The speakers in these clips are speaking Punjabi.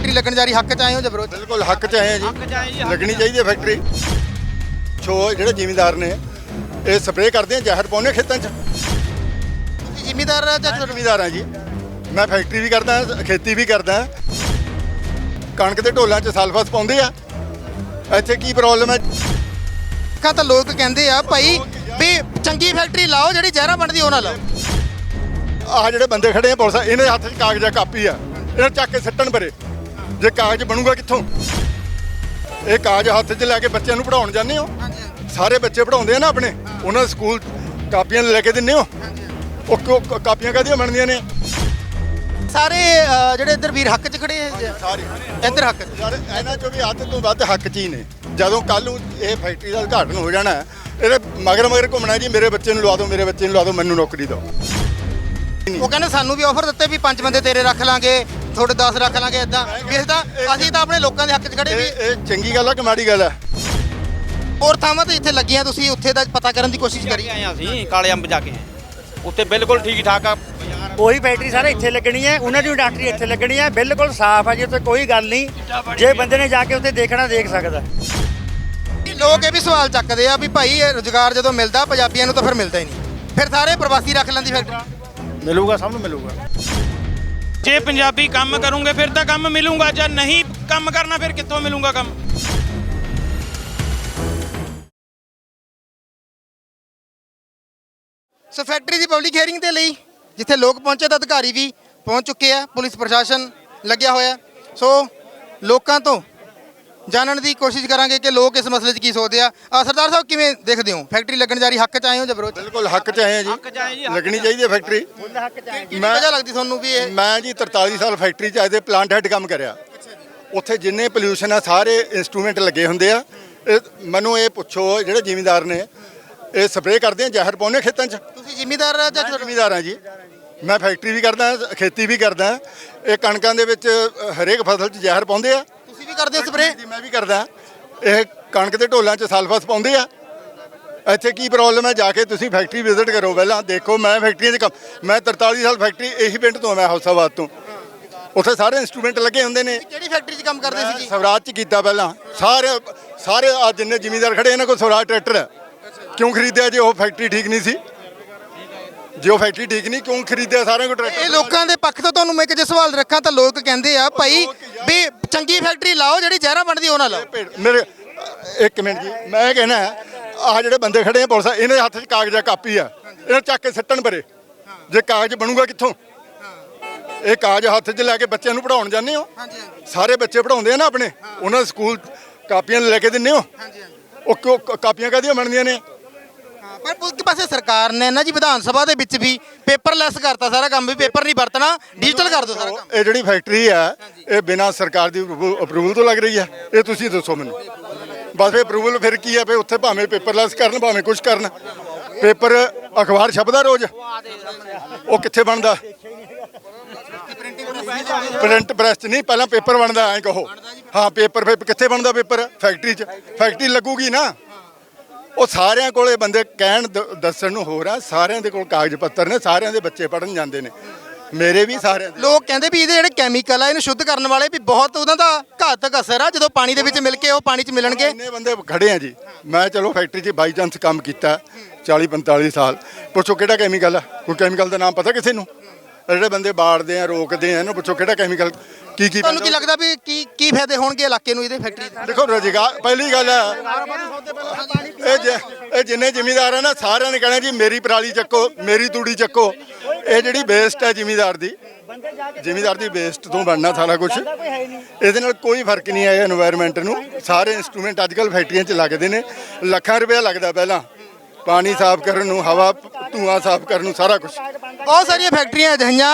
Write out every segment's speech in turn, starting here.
ਫੈਕਟਰੀ ਲੱਗਣ ਜਾ ਰਹੀ ਹੱਕ ਚ ਆਏ ਹੋ ਜਾਂ ਵਿਰੋਧ 'ਚ? ਬਿਲਕੁਲ ਹੱਕ ਚ ਆਏ ਆ ਜੀ। ਲੱਗਣੀ ਚਾਹੀਦੀ ਹੈ ਫੈਕਟਰੀ ਛੋ ਜਿਹੜੇ ਜ਼ਿਮੀਂਦਾਰ ਨੇ ਇਹ ਸਪਰੇਅ ਕਰਦੇ ਆ ਜ਼ਹਿਰ ਪਾਉਂਦੇ ਆ ਖੇਤਾਂ 'ਚ। ਤੁਸੀਂ ਜ਼ਿਮੀਦਾਰ ਜਾਂ ਮੈਂ ਜ਼ਿਮੀਂਦਾਰ ਆ ਜੀ। ਮੈਂ ਫੈਕਟਰੀ ਵੀ ਕਰਦਾ ਖੇਤੀ ਵੀ ਕਰਦਾ। ਕਣਕ ਦੇ ਢੋਲਾਂ 'ਚ ਸਲਫਸ ਪਾਉਂਦੇ ਆ। ਇੱਥੇ ਕੀ ਪ੍ਰੋਬਲਮ ਹੈ? ਕਾ ਤਾਂ ਲੋਕ ਕਹਿੰਦੇ ਆ ਭਾਈ ਵੀ ਚੰਗੀ ਫੈਕਟਰੀ ਲਾਓ ਜਿਹੜੀ ਜ਼ਹਿਰਾਂ ਬਣਦੀ ਉਹ ਨਾ ਲਾਓ। ਆਹ ਜਿਹੜੇ ਬੰਦੇ ਖੜੇ ਆ ਪੁਲਿਸ ਆ, ਇਹਨਾਂ ਦੇ ਹੱਥ 'ਚ ਕਾਗਜ਼ ਆ ਕਾਪੀ ਆ। ਇਹਨਾਂ ਚੱਕ ਕੇ ਸੱਟਣ ਪਰੇ। ਜੇ ਕਾਗਜ਼ ਬਣੂਗਾ ਕਿੱਥੋਂ? ਇਹ ਕਾਗਜ਼ ਹੱਥ 'ਚ ਲੈ ਕੇ ਬੱਚਿਆਂ ਨੂੰ ਪੜਾਉਣ ਜਾਂਦੇ ਹੋ? ਸਾਰੇ ਬੱਚੇ ਪੜਾਉਂਦੇ ਆ ਨਾ ਆਪਣੇ? ਉਹਨਾਂ ਦੇ ਸਕੂਲ ਕਾਪੀਆਂ ਲੈ ਕੇ ਦਿੰਦੇ ਹੋ? ਉਹ ਕਿਉਂ- ਕਾਪੀਆਂ ਕਾਹਦੀਆਂ ਬਣਦੀਆਂ ਨੇ? ਸਾਰੇ ਅ, ਜਿਹੜੇ ਇੱਧਰ ਵੀਰ ਹੱਕ 'ਚ ਖੜੇ ਆ ਸਾਰੇ। ਇੱਧਰ ਹੱਕ 'ਚ। ਯਾਰ ਇਹਨਾਂ ਚੋਂ ਵੀ ਅੱਧ ਤੋਂ ਵੱਧ ਹੱਕ 'ਚ ਹੀ ਨੇ। ਜਦੋਂ ਕੱਲ ਨੂੰ ਇਹ ਫੈਕਟਰੀ ਦਾ ਉਦਘਾਟਨ ਹੋ ਜਾਣਾ ਹੈ, ਇਹਦੇ ਮਗਰ ਮਗਰ ਘੁੰਮਣਾ ਜੀ ਮੇਰੇ ਬੱਚੇ ਨੂੰ ਲਵਾ ਦਿਓ ਮੇਰੇ ਬੱਚੇ ਨੂੰ ਲਵਾ ਦਿਓ ਮੈਨੂੰ ਨੌਕਰੀ ਦਿਓ। ਉਹ ਕਹਿੰਦੇ ਸਾਨੂੰ ਵੀ ਆਫਰ ਦਿੱਤੇ ਵੀ ਪੰਜ ਬੰਦੇ ਤੇਰੇ ਰੱਖ ਲਾਂਗੇ ਤੁਹਾਡੇ 10 ਰੱਖ ਲਾਂਗੇ ਇਦਾਂ ਵੀ ਅਸੀਂ ਤਾਂ ਅਸੀਂ ਤਾਂ ਆਪਣੇ ਲੋਕਾਂ ਦੇ ਹੱਕ 'ਚ ਖੜੇ ਵੀ। ਇਹ ਇਹ ਚੰਗੀ ਗੱਲ ਆ ਕਿ ਮਾੜੀ ਗੱਲ ਆ? ਹੋਰ ਥਾਵਾਂ ਤੇ ਇੱਥੇ ਲੱਗੀਆਂ ਤੁਸੀਂ ਉੱਥੇ ਦਾ ਪਤਾ ਕਰਨ ਦੀ ਕੋਸ਼ਿਸ਼ ਕਰੀ। ਆਏ ਹਾਂ ਅਸੀਂ ਕਾਲੇ ਅੰਬ ਜਾ ਕੇ। ਉੱਥੇ ਬਿਲਕੁਲ ਠੀਕ ਠਾਕ ਆ। ਉਹੀ ਫੈਕਟਰੀ ਸਾਰੇ ਇੱਥੇ ਲੱਗਣੀ ਹੈ ਉਹਨਾਂ ਦੀ ਇੰਡਸਟਰੀ ਇੱਥੇ ਲੱਗਣੀ ਹੈ ਬਿਲਕੁਲ ਸਾਫ਼ ਹੈ ਜੀ ਉੱਥੇ ਕੋਈ ਗੱਲ ਨਹੀਂ। ਜੇ ਬੰਦੇ ਨੇ ਜਾ ਕੇ ਉੱਥੇ ਦੇਖਣਾ ਦੇਖ ਸਕਦਾ। ਲੋਕ ਇਹ ਵੀ ਸਵਾਲ ਚੱਕਦੇ ਆ ਵੀ ਭਾਈ ਇਹ ਰੋਜ਼ਗਾਰ ਜਦੋਂ ਮਿਲਦਾ ਪੰਜਾਬੀਆਂ ਨੂੰ ਤਾਂ ਫਿਰ ਮਿਲਦਾ ਹੀ ਨਹੀਂ। ਫਿਰ ਸਾਰੇ ਪ੍ਰਵਾਸੀ ਰੱਖ ਲੈਂਦੀ ਫੈਕਟਰੀ ਮਿਲੂਗਾ ਸਭ ਨੂੰ ਮਿਲੂਗਾ। ਜੇ ਪੰਜਾਬੀ ਕੰਮ ਕਰੂੰਗੇ, ਫਿਰ ਤਾਂ ਕੰਮ ਮਿਲੂਗਾ, ਜਾਂ ਨਹੀਂ ਕੰਮ ਕਰਨਾ, ਫਿਰ ਕਿੱਥੋਂ ਮਿਲੂਗਾ ਕੰਮ? ਸੋ ਫੈਕਟਰੀ ਦੀ ਪਬਲਿਕ ਹੀਅਰਿੰਗ ਦੇ ਲਈ ਜਿੱਥੇ ਲੋਕ ਪਹੁੰਚੇ, ਤਾਂ ਅਧਿਕਾਰੀ ਵੀ ਪਹੁੰਚ ਚੁੱਕੇ ਆ, ਪੁਲਿਸ ਪ੍ਰਸ਼ਾਸਨ ਲੱਗਿਆ ਹੋਇਆ। ਸੋ ਲੋਕਾਂ ਤੋਂ ਜਾਣਨ ਦੀ ਕੋਸ਼ਿਸ਼ ਕਰਾਂਗੇ ਕਿ ਲੋਕ ਇਸ ਮਸਲੇ 'ਚ ਕੀ ਸੋਚਦੇ ਆ। ਆ ਸਰਦਾਰ ਸਾਹਿਬ ਕਿਵੇਂ ਦੇਖਦੇ ਹੋ? ਫੈਕਟਰੀ ਲੱਗਣ ਜਾ ਰਹੀ ਹੱਕ 'ਚ ਆਏ ਹੋ ਜਾਂ ਵਿਰੋਧ 'ਚ? ਬਿਲਕੁਲ ਹੱਕ 'ਚ ਆਏ ਆ ਜੀ। ਲੱਗਣੀ ਚਾਹੀਦੀ ਹੈ ਫੈਕਟਰੀ। ਕੀ ਮੈਂ- ਵਜ੍ਹਾ ਲੱਗਦੀ ਤੁਹਾਨੂੰ ਵੀ ਇਹ? ਮੈਂ ਜੀ 43 ਸਾਲ ਫੈਕਟਰੀ 'ਚ ਆਏ ਪਲਾਂਟ ਹੈਡ ਕੰਮ ਕਰਿਆ। ਉੱਥੇ ਜਿੰਨੇ ਪੋਲਿਊਸ਼ਨ ਆ ਸਾਰੇ ਇਨਸਟਰੂਮੈਂਟ ਲੱਗੇ ਹੁੰਦੇ ਆ। ਇਹ ਮੈਨੂੰ ਇਹ ਪੁੱਛੋ ਜਿਹੜੇ ਜ਼ਿਮੀਂਦਾਰ ਨੇ ਇਹ ਸਪਰੇਅ ਕਰਦੇ ਆ ਜ਼ਹਿਰ ਪਾਉਂਦੇ ਆ ਖੇਤਾਂ 'ਚ? ਤੁਸੀਂ ਜ਼ਿਮੀਦਾਰ ਜਾਂ ਮੈਂ ਜ਼ਿਮੀਂਦਾਰ ਆ ਜੀ। ਮੈਂ ਫੈਕਟਰੀ ਵੀ ਕਰਦਾ ਖੇਤੀ ਵੀ ਕਰਦਾ। ਇਹ ਕਣਕਾਂ ਦੇ ਵਿੱਚ ਅ, ਹਰੇਕ ਫਸਲ 'ਚ ਜ਼ਹਿਰ ਪਾਉਂਦੇ ਆ। ਵੀ ਕਰਦੇ ਹੋ ਸਪਰੇ ਜੀ ਮੈਂ ਵੀ ਕਰਦਾ। ਇਹ ਕਣਕ ਦੇ ਢੋਲਾਂ 'ਚ ਸਲਫਸ ਪਾਉਂਦੇ ਆ। ਇੱਥੇ ਕੀ ਪ੍ਰੋਬਲਮ ਹੈ? ਜਾ ਕੇ ਤੁਸੀਂ ਫੈਕਟਰੀ ਵਿਜ਼ਿਟ ਕਰੋ ਪਹਿਲਾਂ। ਦੇਖੋ ਮੈਂ ਫੈਕਟਰੀਆਂ 'ਚ ਕੰਮ ਮੈਂ 43 ਸਾਲ ਫੈਕਟਰੀ ਇਹੀ ਪਿੰਡ ਤੋਂ ਮੈਂ ਹੌਸਾਬਾਦ ਤੋਂ। ਉੱਥੇ ਸਾਰੇ ਇਨਸਟਰੂਮੈਂਟ ਲੱਗੇ ਹੁੰਦੇ ਨੇ। ਕਿਹੜੀ ਫੈਕਟਰੀ 'ਚ ਕੰਮ ਕਰਦੇ ਸੀ ਜੀ ਸਵਰਾਜ 'ਚ ਕੀਤਾ ਪਹਿਲਾਂ। ਸਾਰੇ ਸਾਰੇ ਆ ਜਿੰਨੇ ਜ਼ਿਮੀਂਦਾਰ ਖੜੇ ਇਹਨਾਂ ਕੋਲ ਸਵਰਾਜ ਟਰੈਕਟਰ ਹੈ। ਕਿਉਂ ਖਰੀਦਿਆ ਜੇ ਉਹ ਫੈਕਟਰੀ ਠੀਕ ਨਹੀਂ ਸੀ? ਜੇ ਉਹ ਫੈਕਟਰੀ ਠੀਕ ਨਹੀਂ ਕਿਉਂ ਖਰੀਦਿਆ ਸਾਰਿਆਂ ਕੋਲ ਟਰੈਕਟਰ? ਇਹ ਲੋਕਾਂ ਦੇ ਪੱਖ ਤੋਂ ਤੁਹਾਨੂੰ ਮੈਂ ਇੱਕ ਜੇ ਸਵਾਲ ਰੱਖਾਂ ਤਾਂ ਲੋਕ ਕਹਿੰਦੇ ਆ ਭਾਈ ਵੀ ਚੰਗੀ ਫੈਕਟਰੀ ਲਾਓ ਜਿਹੜੀ ਜ਼ਹਿਰਾਂ ਬਣਦੀ ਉਹ ਨਾ ਲਾਓ। ਭੇਡ- ਮੇਰੇ ਇੱਕ ਮਿੰਟ ਜੀ ਮੈਂ ਕਹਿਣਾ ਆ ਜਿਹੜੇ ਬੰਦੇ ਖੜੇ ਆ ਪੁਲਿਸ ਇਹਨਾਂ ਦੇ ਹੱਥ 'ਚ ਕਾਗਜ਼ ਕਾਪੀ ਆ। ਇਹਨਾਂ ਚੱਕ ਕੇ ਸੱਟਣ ਪਰੇ। ਜੇ ਕਾਗਜ਼ ਬਣੂਗਾ ਕਿੱਥੋਂ? ਇਹ ਕਾਗਜ਼ ਹੱਥ 'ਚ ਲੈ ਕੇ ਬੱਚਿਆਂ ਨੂੰ ਪੜਾਉਣ ਜਾਂਦੇ ਹੋ? ਸਾਰੇ ਬੱਚੇ ਪੜਾਉਂਦੇ ਆ ਨਾ ਆਪਣੇ? ਉਹਨਾਂ ਦੇ ਸਕੂਲ ਕਾਪੀਆਂ ਲੈ ਕੇ ਦਿੰਦੇ ਹੋ? ਉਹ ਕਿਉਂ ਕਾਪੀਆਂ ਕਾਹਦੀਆਂ ਬਣਦੀਆਂ ਨੇ? ਪਰ ਇੱਕ ਪਾਸੇ ਸਰਕਾਰ ਨੇ ਨਾ ਜੀ ਵਿਧਾਨ ਸਭਾ ਦੇ ਵਿੱਚ ਵੀ ਪੇਪਰਲੈਸ ਕਰਤਾ ਸਾਰਾ ਕੰਮ ਵੀ ਪੇਪਰ ਨਹੀਂ ਵਰਤਣਾ ਡਿਜੀਟਲ ਕਰ ਦਿਓ ਸਾਰਾ ਕੰਮ। ਇਹ ਜਿਹੜੀ ਫੈਕਟਰੀ ਆ, ਇਹ ਬਿਨਾਂ ਸਰਕਾਰ ਦੀ ਅਪਰੂਵਲ ਤੋਂ ਲੱਗ ਰਹੀ ਆ। ਇਹ ਤੁਸੀਂ ਦੱਸੋ ਮੈਨੂੰ। ਬਸ ਫਿਰ ਅਪਰੂਵਲ ਫਿਰ ਕੀ ਆ? ਫੇ ਉੱਥੇ ਭਾਵੇਂ ਪੇਪਰਲੈਸ ਕਰਨ, ਭਾਵੇਂ ਕੁਝ ਕਰਨ। ਪੇਪਰ ਅਖਬਾਰ ਛਪਦਾ ਰੋਜ਼। ਉਹ ਕਿੱਥੇ ਬਣਦਾ? ਪ੍ਰਿੰਟ ਪ੍ਰੈਸ 'ਚ ਨਹੀਂ, ਪਹਿਲਾਂ ਪੇਪਰ ਬਣਦਾ, ਐਂ ਕਹੋ। ਹਾਂ ਪੇਪਰ ਕਿੱਥੇ ਬਣਦਾ ਪੇਪਰ ਫੈਕਟਰੀ 'ਚ। ਫੈਕਟਰੀ ਲੱਗੂਗੀ ਨਾ। ਉਹ ਸਾਰਿਆਂ ਕੋਲੇ ਬੰਦੇ ਕਹਿਣ ਦ- ਦੱਸਣ ਨੂੰ ਹੋਰ ਆ ਸਾਰਿਆਂ ਦੇ ਕੋਲ ਕਾਗਜ਼ ਪੱਤਰ ਨੇ ਸਾਰਿਆਂ ਦੇ ਬੱਚੇ ਪੜਨ ਜਾਂਦੇ ਨੇ। ਮੇਰੇ ਵੀ ਸਾਰਿਆਂ ਦੇ। ਲੋਕ ਕਹਿੰਦੇ ਵੀ ਇਹਦੇ ਜਿਹੜੇ ਕੈਮੀਕਲ ਆ ਇਹਨੂੰ ਸ਼ੁੱਧ ਕਰਨ ਵਾਲੇ ਵੀ ਬਹੁਤ ਉਹਨਾਂ ਦਾ ਘਾਤਕ ਅਸਰ ਆ ਜਦੋਂ ਪਾਣੀ ਦੇ ਵਿੱਚ ਮਿਲ ਕੇ ਉਹ ਪਾਣੀ 'ਚ ਮਿਲਣਗੇ। ਇੰਨੇ ਬੰਦੇ ਖੜੇ ਆ ਜੀ। ਮੈਂ ਚਲੋ ਫੈਕਟਰੀ 'ਚ ਬਾਈ ਚਾਂਸ ਕੰਮ ਕੀਤਾ 40 45 ਸਾਲ। ਪੁੱਛੋ ਕਿਹੜਾ ਕੈਮੀਕਲ ਆ? ਕੋਈ ਕੈਮੀਕਲ ਦਾ ਨਾਮ ਪਤਾ ਕਿਸੇ ਨੂੰ? ਜਿਹੜੇ ਬੰਦੇ ਬਾੜਦੇ ਆ ਰੋਕਦੇ ਆ ਇਹਨੂੰ ਪੁੱਛੋ ਕਿਹੜਾ ਕੈਮੀਕਲ ਕੀ ਕੀ ਤੁਹਾਨੂੰ ਕੀ ਲੱਗਦਾ ਵੀ ਕੀ ਕੀ ਫਾਇਦੇ ਹੋਣਗੇ ਇਲਾਕੇ ਨੂੰ ਇਹਦੇ ਫੈਕਟਰੀ ਦੇ? ਦੇਖੋ ਰੋਜ਼ਗਾਰ ਪਹਿਲੀ ਗੱਲ ਹੈ ਇਹ ਜ- ਇਹ ਜਿੰਨੇ ਜ਼ਿਮੀਦਾਰ ਆ ਸਾਰਿਆਂ ਨੇ ਕਹਿਣਾ ਜੀ ਮੇਰੀ ਪਰਾਲੀ ਚੱਕੋ ਮੇਰੀ ਤੂੜੀ ਚੱਕੋ। ਇਹ ਜਿਹੜੀ ਵੇਸਟ ਹੈ ਜ਼ਿਮੀਦਾਰ ਦੀ ਜ਼ਿਮੀਦਾਰ ਦੀ ਵੇਸਟ ਤੋਂ ਬਣਨਾ ਸਾਰਾ ਕੁਝ ਇਹਦੇ ਨਾਲ ਕੋਈ ਫ਼ਰਕ ਨਹੀਂ ਆਇਆ এনवायरमेंट ਨੂੰ। ਸਾਰੇ ਇਨਸਟਰੂਮੈਂਟ ਅੱਜਕੱਲ ਫੈਕਟਰੀਆਂ 'ਚ ਲੱਗਦੇ ਨੇ। ਲੱਖਾਂ ਰੁਪਏ ਲੱਗਦਾ ਪਹਿਲਾਂ। ਪਾਣੀ ਸਾਫ਼ ਕਰਨ ਨੂੰ ਹਵਾ ਧੂਆਂ ਸਾਫ਼ ਕਰਨ ਨੂੰ ਸਾਰਾ ਕੁਝ ਬਹੁਤ ਸਾਰੀਆਂ ਫੈਕਟਰੀਆਂ ਅਜਿਹੀਆਂ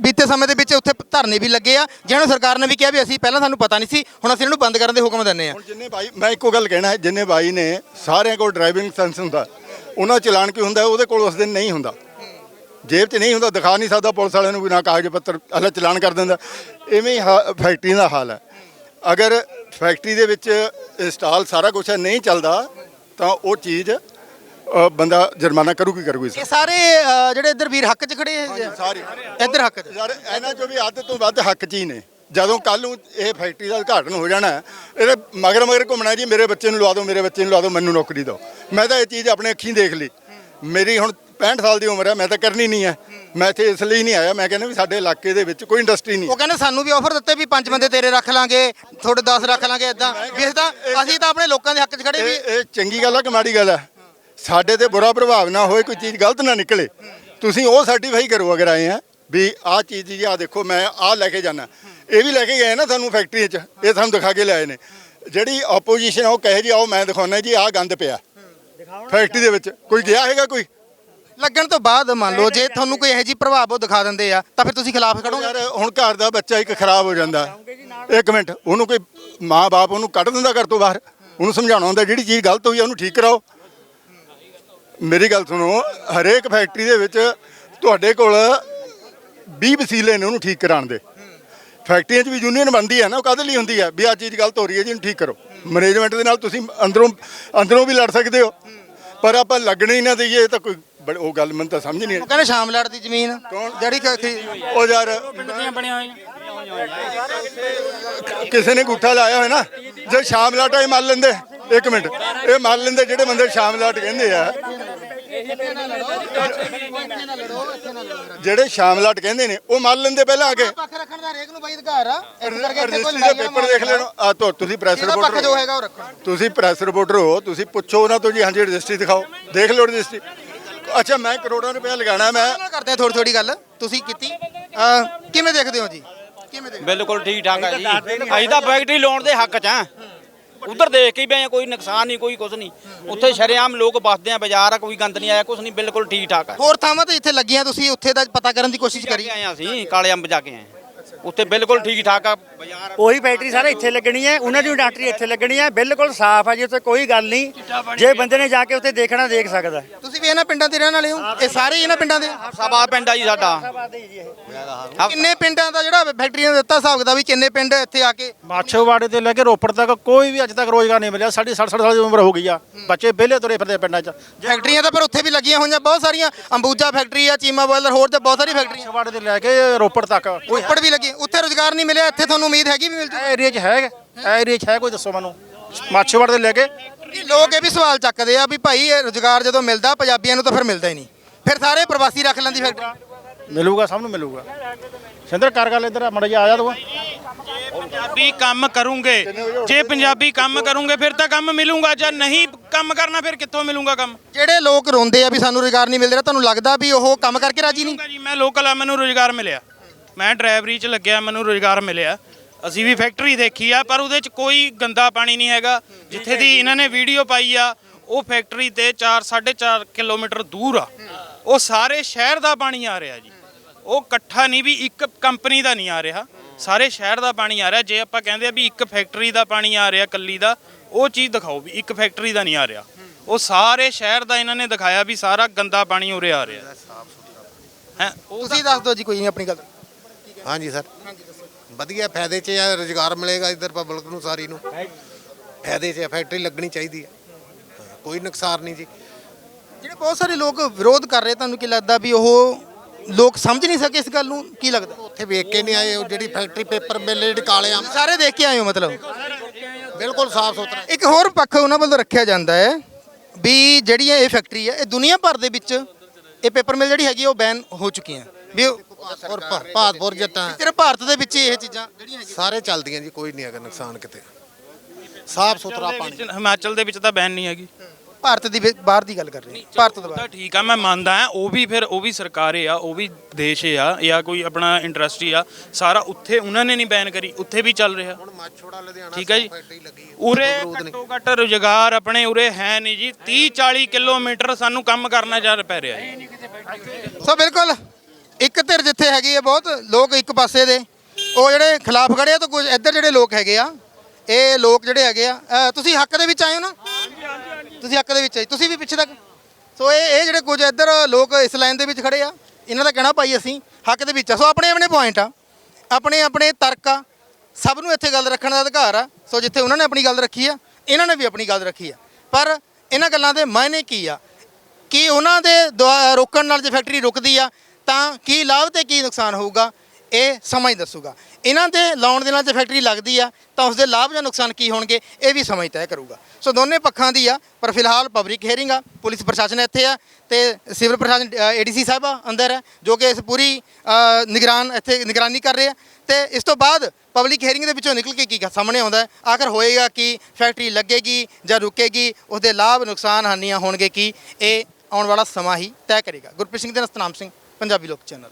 ਬੀਤੇ ਸਮੇਂ ਦੇ ਵਿੱਚ ਉੱਥੇ ਧਰਨੇ ਵੀ ਲੱਗੇ ਆ। ਜਿਹਨਾਂ ਸਰਕਾਰ ਨੇ ਵੀ ਕਿਹਾ ਵੀ ਅਸੀਂ ਪਹਿਲਾਂ ਸਾਨੂੰ ਪਤਾ ਨਹੀਂ ਸੀ, ਹੁਣ ਅਸੀਂ ਇਹਨੂੰ ਬੰਦ ਕਰਨ ਦੇ ਹੁਕਮ ਦਿੰਨੇ ਆ। ਹੁਣ ਜਿੰਨੇ ਭਾਈ, ਮੈਂ ਇੱਕੋ ਗੱਲ ਕਹਿਣਾ ਹੈ, ਜਿੰਨੇ ਭਾਈ ਨੇ ਸਾਰਿਆਂ ਕੋਲ ਡਰਾਈਵਿੰਗ ਲਾਇਸੈਂਸ ਹੁੰਦਾ, ਉਹਨਾਂ ਚਲਾਨ ਕੀ ਹੁੰਦਾ, ਉਹਦੇ ਕੋਲ ਉਸ ਦਿਨ ਨਹੀਂ ਹੁੰਦਾ। ਜੇਬ 'ਚ ਨਹੀਂ ਹੁੰਦਾ, ਦਿਖਾ ਨਹੀਂ ਸਕਦਾ ਪੁਲਿਸ ਵਾਲਿਆਂ ਨੂੰ ਵੀ ਨਾ ਕਾਗਜ਼ ਪੱਤਰ ਅਲਾ ਚਲਾਨ ਕਰ ਦਿੰਦਾ। ਇਵੇਂ ਹੀ ਹਾ- ਫੈਕਟਰੀ ਦਾ ਹਾਲ ਹੈ। ਅਗਰ ਫੈਕਟਰੀ ਦੇ ਵਿੱਚ ਇੰਸਟਾਲ ਸਾਰਾ ਕੁਝ ਨਹੀਂ ਚੱਲਦਾ, ਤਾਂ ਉਹ ਚੀਜ਼ ਅ, ਬੰਦਾ ਜੁਰਮਾਨਾ ਕਰੂਗੀ ਕਰੂਗੀ ਇਹ ਸਾਰੇ ਅ, ਜਿਹੜੇ ਇੱਧਰ ਵੀਰ ਹੱਕ 'ਚ ਖੜੇ ਆ? ਸਾਰੇ। ਇੱਧਰ ਹੱਕ 'ਚ? ਯਾਰ ਇਹਨਾਂ ਚੋਂ ਵੀ ਅੱਧ ਤੋਂ ਵੱਧ ਹੱਕ 'ਚ ਹੀ ਨੇ। ਜਦੋਂ ਕੱਲ ਨੂੰ ਇਹ ਫੈਕਟਰੀ ਦਾ ਉਦਘਾਟਨ ਹੋ ਜਾਣਾ ਹੈ, ਇਹਦੇ ਮਗਰ ਮਗਰ ਘੁੰਮਣਾ ਜੀ ਮੇਰੇ ਬੱਚੇ ਨੂੰ ਲਵਾ ਦਿਓ ਮੇਰੇ ਬੱਚੇ ਨੂੰ ਲਵਾ ਦਿਓ ਮੈਨੂੰ ਨੌਕਰੀ ਦਿਓ। ਮੈਂ ਤਾਂ ਇਹ ਚੀਜ਼ ਆਪਣੇ ਅੱਖੀਂ ਦੇਖ ਲਈ। ਮੇਰੀ ਹੁਣ 65 ਸਾਲ ਦੀ ਉਮਰ ਹੈ ਮੈਂ ਤਾਂ ਕਰਨੀ ਨਹੀਂ ਹੈ। ਮੈਂ ਇੱਥੇ ਇਸ ਲਈ ਨਹੀਂ ਆਇਆ ਮੈਂ ਕਹਿੰਦਾ ਵੀ ਸਾਡੇ ਇਲਾਕੇ ਦੇ ਵਿੱਚ ਕੋਈ ਇੰਡਸਟਰੀ ਨਹੀਂ। ਉਹ ਕਹਿੰਦੇ ਸਾਨੂੰ ਵੀ ਆਫਰ ਦਿੱਤੇ ਵੀ ਪੰਜ ਬੰਦੇ ਤੇਰੇ ਰੱਖ ਲਾਂਗੇ ਤੁਹਾਡੇ 10 ਰੱਖ ਲਾਂਗੇ ਇਦਾਂ ਵੀ ਅਸੀਂ ਤਾਂ ਅਸੀਂ ਤਾਂ ਆਪਣੇ ਲੋਕਾਂ ਦੇ ਹੱਕ 'ਚ ਖੜੇ ਵੀ ਇਹ ਇਹ ਚੰਗੀ ਗੱਲ ਆ ਕਿ ਮਾੜੀ ਗੱਲ ਆ? ਸਾਡੇ ਤੇ ਬੁਰਾ ਪ੍ਰਭਾਵ ਨਾ ਹੋਏ ਕੋਈ ਚੀਜ਼ ਗਲਤ ਨਾ ਨਿਕਲੇ। ਤੁਸੀਂ ਉਹ ਸਰਟੀਫਾਈ ਕਰੋ ਅਗਰ ਆਏ ਆ ਵੀ ਆਹ ਚੀਜ਼ ਜੀ ਆਹ ਦੇਖੋ ਮੈਂ ਆਹ ਲੈ ਕੇ ਜਾਣਾ ਇਹ ਵੀ ਲੈ ਕੇ ਗਏ ਨਾ ਸਾਨੂੰ ਫੈਕਟਰੀ 'ਚ ਇਹ ਸਾਨੂੰ ਦਿਖਾ ਕੇ ਲਿਆਏ ਨੇ। ਜਿਹੜੀ ਆਪੋਜੀਸ਼ਨ ਉਹ ਕਹੇ ਜੀ ਆਓ ਮੈਂ ਦਿਖਾਉਣਾ ਜੀ ਆਹ ਗੰਦ ਪਿਆ। ਫੈਕਟਰੀ ਦੇ ਵਿੱਚ ਕੋਈ ਗਿਆ ਹੈਗਾ ਕੋਈ? ਲੱਗਣ ਤੋਂ ਬਾਅਦ ਮੰਨ ਲਓ ਜੇ ਤੁਹਾਨੂੰ ਕੋਈ ਇਹੋ ਜਿਹੀ ਪ੍ਰਭਾਵ ਉਹ ਦਿਖਾ ਦਿੰਦੇ ਆ ਤਾਂ ਫਿਰ ਤੁਸੀਂ ਖਿਲਾਫ ਖੜੋਗੇ। ਯਾਰ ਹੁਣ ਘਰ ਦਾ ਬੱਚਾ ਇੱਕ ਖਰਾਬ ਹੋ ਜਾਂਦਾ। ਇੱਕ ਮਿੰਟ ਉਹਨੂੰ ਕੋਈ ਮਾਂ-ਬਾਪ ਉਹਨੂੰ ਕੱਢ ਦਿੰਦਾ ਘਰ ਤੋਂ ਬਾਹਰ? ਉਹਨੂੰ ਸਮਝਾਉਣਾ ਹੁੰਦਾ ਜਿਹੜੀ ਚੀਜ਼ ਗਲਤ ਹੋਈ ਆ ਉਹਨੂੰ ਠੀਕ ਕਰਾਓ। ਮੇਰੀ ਗੱਲ ਸੁਣੋ ਹਰੇਕ ਫੈਕਟਰੀ ਦੇ ਵਿੱਚ ਤੁਹਾਡੇ ਕੋਲ 20 ਵਸੀਲੇ ਨੇ ਉਹਨੂੰ ਠੀਕ ਕਰਾਉਣ ਦੇ। ਫੈਕਟਰੀਆਂ 'ਚ ਵੀ ਯੂਨੀਅਨ ਬਣਦੀ ਹੈ ਨਾ ਉਹ ਕਾਹਦੇ ਲਈ ਹੁੰਦੀ ਹੈ? ਵੀ ਆਹ ਚੀਜ਼ ਗਲਤ ਹੋ ਰਹੀ ਹੈ ਜੀ ਇਹਨੂੰ ਠੀਕ ਕਰੋ। ਮੈਨੇਜਮੈਂਟ ਦੇ ਨਾਲ ਤੁਸੀਂ ਅੰਦਰੋਂ ਅੰਦਰੋਂ ਵੀ ਲੜ ਸਕਦੇ ਹੋ। ਪਰ ਆਪਾਂ ਲੱਗਣੇ ਹੀ ਨਾ ਦਈਏ ਤਾਂ ਕੋਈ ਉਹ ਗੱਲ ਮੈਨੂੰ ਤਾਂ ਸਮਝ ਨਹੀਂ ਉਹ ਕਹਿੰਦੇ ਸ਼ਾਮਲਾਟ ਦੀ ਜ਼ਮੀਨ। ਜਿਹੜੀ ਉਹ ਯਾਰ ਕਿਸੇ ਨੇ ਗੁੱਠਾ ਲਾਇਆ ਹੋਇਆ ਨਾ ਜੇ ਸ਼ਾਮ ਲਾਟ ਇਹ ਮੰਨ ਲੈਂਦੇ। ਇੱਕ ਮਿੰਟ। ਇਹ ਮੰਨ ਲੈਂਦੇ ਜਿਹੜੇ ਬੰਦੇ ਸ਼ਾਮ ਲਾਟ ਕਹਿੰਦੇ ਆ। ਜਿਹੜੇ ਸ਼ਾਮ ਲਾਟ ਕਹਿੰਦੇ ਨੇ ਉਹ ਮੰਨ ਲੈਂਦੇ ਪਹਿਲਾਂ ਆ ਕੇ। ਪੱਖ ਰੱਖਣ ਦਾ ਹਰੇਕ ਨੂੰ ਬਾਈ ਅਧਿਕਾਰ ਆ। ਇਸ ਕਰਕੇ ਇੱਥੇ ਕੋਈ ਰਜਿਸਟਰੀ ਦੇ ਲੜਾਈ ਪੇਪਰ ਦੇਖ ਲੈਣ ਆ ਤੋ ਤੁਸੀਂ ਪ੍ਰੈਸ ਇਹਦਾ ਪੱਖ ਜੋ ਰਿਪੋਰਟਰ ਹੈਗਾ ਉਹ ਰੱਖੋ ਤੁਸੀਂ ਪ੍ਰੈਸ ਰਿਪੋਰਟਰ ਹੋ ਤੁਸੀਂ ਪੁੱਛੋ ਉਹਨਾਂ ਤੋਂ ਜੀ ਹਾਂਜੀ ਰਜਿਸਟਰੀ ਦਿਖਾਓ। ਦੇਖ ਲਓ ਰਜਿਸਟਰੀ। ਅੱਛਾ ਮੈਂ ਕਰੋੜਾਂ ਰੁਪਏ ਲਗਾਣਾ ਮੈਂ ਨਾਲ ਕਰਦੇ ਆ ਥੋੜੀ ਥੋੜੀ ਗੱਲ? ਤੁਸੀਂ ਕੀਤੀ? ਅਹ, ਕਿਵੇਂ ਦੇਖਦੇ ਹੋ ਜੀ? ਕਿਵੇਂ ਦੇਖਦੇ ਬਿਲਕੁਲ ਠੀਕ ਠਾਕ ਹੈ ਜੀ। ਅਸੀਂ ਤਾਂ ਫੈਕਟਰੀ ਲਾਉਣ ਦੇ ਹੱਕ 'ਚ ਆ। ਉਧਰ ਦੇਖ ਕੇ ਹੀ ਕੋਈ ਨੁਕਸਾਨ ਨਹੀਂ ਕੋਈ ਕੁਝ ਨਹੀਂ। ਉੱਥੇ ਸ਼ਰੇਆਮ ਲੋਕ ਵੱਸਦੇ ਆ ਬਾਜ਼ਾਰ ਆ ਕੋਈ ਗੰਦ ਨਹੀਂ ਆਇਆ ਕੁਝ ਨਹੀਂ ਬਿਲਕੁਲ ਠੀਕ ਠਾਕ ਆ। ਹੋਰ ਥਾਵਾਂ ਤੇ ਇੱਥੇ ਲੱਗੀਆਂ ਤੁਸੀਂ ਉੱਥੇ ਦਾ ਪਤਾ ਕਰਨ ਦੀ ਕੋਸ਼ਿਸ਼ ਕਰੀ। ਆਏ ਆ ਅਸੀਂ ਕਾਲੇ ਅੰਬ ਜਾ ਕੇ ਆਏ ਉੱਥੇ ਬਿਲਕੁਲ ਠੀਕ ਠਾਕ ਆ। ਬਾਜ਼ਾਰ ਉਹੀ ਫੈਕਟਰੀ ਸਾਰੇ ਇੱਥੇ ਲੱਗਣੀ ਹੈ ਉਹਨਾਂ ਦੀ ਇੰਡਸਟਰੀ ਇੱਥੇ ਲੱਗਣੀ ਹੈ ਬਿਲਕੁਲ ਸਾਫ਼ ਹੈ ਜੀ ਉੱਥੇ ਕੋਈ ਗੱਲ ਨਹੀਂ। ਜੇ ਬੰਦੇ ਨੇ ਜਾ ਕੇ ਉੱਥੇ ਦੇਖਣਾ ਦੇਖ ਸਕਦਾ। ਤੁਸੀਂ ਵੀ ਇਹਨਾਂ ਪਿੰਡਾਂ ਦੇ ਰਹਿਣ ਵਾਲੇ ਹੋ? ਇਹ ਸਾਰੇ ਹੀ ਇਹਨਾਂ ਪਿੰਡਾਂ ਦੇ ਆ? ਸਭਾ ਪਿੰਡ ਆ ਜੀ ਸਾਡਾ। ਕਿੰਨੇ ਪਿੰਡਾਂ ਦਾ ਜਿਹੜਾ ਫੈਕਟਰੀਆਂ ਨੇ ਦਿੱਤਾ ਹਿਸਾਬ ਕਿਤਾਬ ਵੀ ਕਿੰਨੇ ਪਿੰਡ ਇੱਥੇ ਆ ਕੇ? ਮਾਛੋਵਾੜੇ ਤੋਂ ਲੈ ਕੇ ਰੋਪੜ ਤੱਕ ਕੋਈ ਵੀ ਅੱਜ ਤੱਕ ਰੋਜ਼ਗਾਰ ਨਹੀਂ ਮਿਲਿਆ। ਸਾਡੀ 60 ਸਾਲ ਦੀ ਉਮਰ ਹੋ ਗਈ ਆ। ਬੱਚੇ ਵਿਹਲੇ ਤੁਰੇ ਫਿਰਦੇ ਪਿੰਡਾਂ 'ਚ। ਫੈਕਟਰੀਆਂ ਤਾਂ ਪਰ ਉੱਥੇ ਵੀ ਲੱਗੀਆਂ ਹੋਈਆਂ ਬਹੁਤ ਸਾਰੀਆਂ। ਅੰਬੂਜਾ ਫੈਕਟਰੀ ਆ ਚੀਮਾ ਬੋਇਲਰ ਹੋਰ ਤੇ ਬਹੁਤ ਸਾਰੀ ਫੈਕਟਰੀਆਂ। ਮਾਛੋਵਾੜੇ ਤੋਂ ਲੈ ਕੇ ਰੋਪੜ ਤੱਕ। ਕੋਈ ਉੱਪਰ ਵੀ ਲੱਗੀ। ਉੱਥੇ ਰੋਜ਼ਗਾਰ ਨਹੀਂ ਮਿਲਿਆ ਇੱਥੇ ਤੁਹਾਨੂੰ ਉਮੀਦ ਹੈਗੀ ਵੀ ਮਿਲ ਜੂ ਏਰੀਆ 'ਚ ਹੈ ਏਰੀਆ 'ਚ ਹੈ ਕੋਈ ਦੱਸੋ ਮੈਨੂੰ। ਮਾਛੋਵਾੜੇ ਤੋਂ ਲੈ ਕੇ। ਲੋਕ ਇਹ ਵੀ ਸਵਾਲ ਚੱਕਦੇ ਆ ਵੀ ਭਾਈ ਇਹ ਰੋਜ਼ਗਾਰ ਜਦੋਂ ਮਿਲਦਾ ਪੰਜਾਬੀਆਂ ਨੂੰ ਤਾਂ ਫਿਰ ਮਿਲਦਾ ਹੀ ਨਹੀਂ। ਫਿਰ ਸਾਰੇ ਪ੍ਰਵਾਸੀ ਰੱਖ ਲੈਂਦੀ ਫੈਕਟਰੀ ਮਿਲੂਗਾ ਸਭ ਨੂੰ ਮਿਲੂਗਾ। ਸਿੰਦਰ ਕਰ ਗੱਲ ਇੱਧਰ ਮੜਾ ਜਾ ਆ ਜਾ ਤੂੰ। ਪੰਜਾਬੀ ਕੰਮ ਕਰੂੰਗੇ ਜੇ ਪੰਜਾਬੀ ਕੰਮ ਕਰੂੰਗੇ ਫਿਰ ਤਾਂ ਕੰਮ ਮਿਲੂਗਾ ਜਾਂ ਨਹੀਂ ਕੰਮ ਕਰਨਾ ਫਿਰ ਕਿੱਥੋਂ ਮਿਲੂਗਾ ਕੰਮ? ਜਿਹੜੇ ਲੋਕ ਰੋਂਦੇ ਆ ਵੀ ਸਾਨੂੰ ਰੋਜ਼ਗਾਰ ਨਹੀਂ ਮਿਲ ਰਿਹਾ ਤੁਹਾਨੂੰ ਲੱਗਦਾ ਵੀ ਉਹ ਕੰਮ ਕਰਕੇ ਰਾਜੀ ਨਹੀਂ? ਜੀ ਮੈਂ ਲੋਕਲ ਆ ਮੈਨੂੰ ਰੋਜ਼ਗਾਰ ਮਿਲਿਆ। ਮੈਂ ਡਰਾਈਵਰੀ 'ਚ ਲੱਗਿਆ ਮੈਨੂੰ ਰੋਜ਼ਗਾਰ ਮਿਲਿਆ। ਅਸੀਂ ਵੀ ਫੈਕਟਰੀ ਦੇਖੀ ਆ ਪਰ ਉਹਦੇ 'ਚ ਕੋਈ ਗੰਦਾ ਪਾਣੀ ਨਹੀਂ ਹੈਗਾ। ਜਿੱਥੇ ਦੀ ਇਹਨਾਂ ਨੇ ਵੀਡੀਓ ਪਾਈ ਆ ਉਹ ਫੈਕਟਰੀ ਤੇ 4 4.5 ਕਿਲੋਮੀਟਰ ਦੂਰ ਆ। ਉਹ ਸਾਰੇ ਸ਼ਹਿਰ ਦਾ ਪਾਣੀ ਆ ਰਿਹਾ ਜੀ। ਉਹ ਇਕੱਠਾ ਨਹੀਂ ਵੀ ਇੱਕ ਕੰਪਨੀ ਦਾ ਨਹੀਂ ਆ ਰਿਹਾ। ਸਾਰੇ ਸ਼ਹਿਰ ਦਾ ਪਾਣੀ ਆ ਰਿਹਾ। ਜੇ ਆਪਾਂ ਕਹਿੰਦੇ ਆ ਵੀ ਇੱਕ ਫੈਕਟਰੀ ਦਾ ਪਾਣੀ ਆ ਰਿਹਾ ਕੱਲੀ ਦਾ ਉਹ ਚੀਜ਼ ਦਿਖਾਓ ਵੀ ਇੱਕ ਫੈਕਟਰੀ ਦਾ ਨਹੀਂ ਆ ਰਿਹਾ। ਉਹ ਸਾਰੇ ਸ਼ਹਿਰ ਦਾ ਇਹਨਾਂ ਨੇ ਦਿਖਾਇਆ ਵੀ ਸਾਰਾ ਗੰਦਾ ਪਾਣੀ ਉਰੇ ਆ ਰਿਹਾ। ਹੈ ਤੁਸੀਂ ਦੱਸ ਦਿਓ ਜੀ ਕੋਈ ਨਹੀਂ ਆਪਣੀ ਗੱਲ। ਹਾਂਜੀ ਸਰ। ਵਧੀਆ ਫਾਇਦੇ 'ਚ ਆ ਰੋਜ਼ਗਾਰ ਮਿਲੇਗਾ ਇੱਧਰ ਪਬਲਿਕ ਨੂੰ ਸਾਰੀ ਨੂੰ। ਫਾਇਦੇ 'ਚ ਆ, ਫੈਕਟਰੀ ਲੱਗਣੀ ਚਾਹੀਦੀ ਹੈ ਹਾਂ, ਕੋਈ ਨੁਕਸਾਨ ਨਹੀਂ ਜੀ। ਜਿਹੜੇ ਬਹੁਤ ਸਾਰੇ ਲੋਕ ਵਿਰੋਧ ਕਰ ਰਹੇ ਤੁਹਾਨੂੰ ਕੀ ਲੱਗਦਾ ਵੀ ਉਹ ਲੋਕ ਸਮਝ ਨਹੀਂ ਸਕੇ ਇਸ ਗੱਲ ਨੂੰ? ਕੀ ਲੱਗਦਾ? ਉੱਥੇ ਵੇਖ ਕੇ ਨਹੀਂ ਆਏ ਉਹ ਜਿਹੜੀ ਫੈਕਟਰੀ ਪੇਪਰ ਮਿਲ ਜਿਹੜੀ ਕਾਲੇ ਆਮ। ਸਾਰੇ ਦੇਖ ਕੇ ਆਏ ਹੋ ਮਤਲਬ? ਬਿਲਕੁਲ ਸਾਫ਼ ਸੁਥਰਾ। ਇੱਕ ਹੋਰ ਪੱਖ ਉਹਨਾਂ ਵੱਲੋਂ ਰੱਖਿਆ ਜਾਂਦਾ ਹੈ ਵੀ ਜਿਹੜੀ ਇਹ ਫੈਕਟਰੀ ਹੈ ਇਹ ਦੁਨੀਆ ਭਰ ਦੇ ਵਿੱਚ ਇਹ ਪੇਪਰ ਮਿਲ ਜਿਹੜੀ ਹੈਗੀ ਉਹ ਬੈਨ ਹੋ ਚੁੱਕੀਆਂ। ਵੀ ਉਹ ਔਰ ਭ- ਭਾਦਪੁਰ ਜੱਟਾਂ ਸਿਰਫ ਭਾਰਤ ਦੇ ਵਿੱਚ ਹੀ ਇਹ ਚੀਜ਼ਾਂ ਜਿਹੜੀਆਂ ਹੈਗੀਆਂ। ਸਾਰੇ ਚੱਲਦੀਆਂ ਜੀ ਕੋਈ ਨਹੀਂ ਹੈਗਾ ਨੁਕਸਾਨ ਕਿਤੇ। ਸਾਫ਼ ਸੁਥਰਾ ਪਾਣੀ। ਹਿਮਾਚਲ ਦੇ ਵਿੱਚ ਤਾਂ ਬੈਨ ਨਹੀਂ ਹੈਗੀ। ਭਾਰਤ ਦੀ ਬਾਹਰ ਦੀ ਗੱਲ ਕਰ ਰਹੇ ਹਾਂ। ਭਾਰਤ ਤੋਂ ਤਾਂ ਬਾਹਰ। ਠੀਕ ਆ ਮੈਂ ਮੰਨਦਾ ਹਾਂ ਉਹ ਵੀ ਫਿਰ ਉਹ ਵੀ ਸਰਕਾਰ ਆ ਉਹ ਵੀ ਦੇਸ਼ ਆ ਜਾਂ ਕੋਈ ਆਪਣਾ ਇੰਡਸਟਰੀ ਆ ਸਾਰਾ ਉੱਥੇ ਉਹਨਾਂ ਨੇ ਨਹੀਂ ਬੈਨ ਕਰੀ ਉੱਥੇ ਵੀ ਚੱਲ ਰਿਹਾ। ਹੁਣ ਮਾਛੋੜਾ ਲੁਧਿਆਣਾ ਠੀਕ ਹੈ ਜੀ। ਫੈਕਟਰੀ ਲੱਗੀ ਹੈ ਉਰੇ। ਘੱਟੋ ਘੱਟ ਰੁਜ਼ਗਾਰ ਆਪਣੇ ਉਰੇ ਹੈ ਨਹੀਂ ਜੀ। 30 40 ਕਿਲੋਮੀਟਰ ਸਾਨੂੰ ਕੰਮ ਕਰਨਾ ਜਾ ਪੈ ਰਿਹਾ ਜੀ। ਸੋ ਬਿਲਕੁਲ। ਇੱਕ ਧਿਰ ਜਿੱਥੇ ਹੈਗੀ ਹੈ ਬਹੁਤ ਲੋਕ ਇੱਕ ਪਾਸੇ ਦੇ ਉਹ ਜਿਹੜੇ ਖਿਲਾਫ ਖੜੇ ਆ ਤਾਂ ਕੁਝ ਇੱਧਰ ਜਿਹੜੇ ਲੋਕ ਹੈਗੇ ਆ ਇਹ ਲੋਕ ਜਿਹੜੇ ਹੈਗੇ ਆ ਅ, ਤੁਸੀਂ ਹੱਕ ਦੇ ਵਿੱਚ ਆਏ ਹੋ ਨਾ? ਤੁਸੀਂ ਹੱਕ ਦੇ ਵਿੱਚ ਆਏ ਤੁਸੀਂ ਵੀ ਪਿੱਛੇ ਤੱਕ। ਸੋ ਇਹ ਇਹ ਜਿਹੜੇ ਕੁਝ ਇੱਧਰ ਲੋਕ ਇਸ ਲਾਈਨ ਦੇ ਵਿੱਚ ਖੜੇ ਆ ਇਹਨਾਂ ਦਾ ਕਹਿਣਾ ਭਾਈ ਅਸੀਂ ਹੱਕ ਦੇ ਵਿੱਚ ਆ। ਸੋ ਆਪਣੇ ਆਪਣੇ ਪੁਆਇੰਟ ਆ ਆਪਣੇ ਆਪਣੇ ਤਰਕ ਆ ਸਭ ਨੂੰ ਇੱਥੇ ਗੱਲ ਰੱਖਣ ਦਾ ਅਧਿਕਾਰ ਆ। ਸੋ ਜਿੱਥੇ ਉਹਨਾਂ ਨੇ ਆਪਣੀ ਗੱਲ ਰੱਖੀ ਆ ਇਹਨਾਂ ਨੇ ਵੀ ਆਪਣੀ ਗੱਲ ਰੱਖੀ ਆ। ਪਰ ਇਹਨਾਂ ਗੱਲਾਂ ਦੇ ਮਾਇਨੇ ਕੀ ਆ? ਕਿ ਉਹਨਾਂ ਦੇ ਦੁਆ- ਰੋਕਣ ਨਾਲ ਜੇ ਫੈਕਟਰੀ ਰੁਕਦੀ ਆ ਤਾਂ ਕੀ ਲਾਭ ਤੇ ਕੀ ਨੁਕਸਾਨ ਹੋਊਗਾ, ਇਹ ਸਮਾਂ ਹੀ ਦੱਸੂਗਾ। ਇਹਨਾਂ ਦੇ ਲਾਉਣ ਦੇ ਨਾਲ ਜੇ ਫੈਕਟਰੀ ਲੱਗਦੀ ਆ, ਤਾਂ ਉਸ ਦੇ ਲਾਭ ਜਾਂ ਨੁਕਸਾਨ ਕੀ ਹੋਣਗੇ, ਇਹ ਵੀ ਸਮਾਂ ਹੀ ਤੈਅ ਕਰੂਗਾ। ਸੋ ਦੋਨੇ ਪੱਖਾਂ ਦੀ ਆ, ਪਰ ਫਿਲਹਾਲ ਪਬਲਿਕ ਹੀਅਰਿੰਗ ਆ, ਪੁਲਿਸ ਪ੍ਰਸ਼ਾਸਨ ਇੱਥੇ ਆ ਤੇ ਸਿਵਲ ਪ੍ਰਸ਼ਾਸਨ ਏਡੀਸੀ ਸਾਹਿਬ ਆ, ਅੰਦਰ ਹੈ ਜੋ ਕਿ ਇਸ ਪੂਰੀ ਨਿਗਰਾਨ ਇੱਥੇ ਨਿਗਰਾਨੀ ਕਰ ਰਹੇ ਆ। ਤੇ ਇਸ ਤੋਂ ਬਾਅਦ ਪਬਲਿਕ ਹੀਅਰਿੰਗ ਦੇ ਵਿੱਚੋਂ ਨਿਕਲ ਕੇ ਕੀ ਸਾਹਮਣੇ ਆਉਂਦਾ ਆਖਰ ਹੋਏਗਾ ਕਿ ਫੈਕਟਰੀ ਲੱਗੇਗੀ ਜਾਂ ਰੁਕੇਗੀ ਉਹਦੇ ਲਾਭ, ਨੁਕਸਾਨ, ਹਾਨੀਆਂ ਹੋਣਗੇ ਕੀ, ਇਹ ਆਉਣ ਵਾਲਾ ਸਮਾਂ ਹੀ ਤੈਅ ਕਰੇਗਾ। ਗੁਰਪ੍ਰੀਤ ਸਿੰਘ ਦੇ ਨਾਲ ਸਿੰਘ। ਪੰਜਾਬੀ ਲੋਕ ਚੈਨਲ।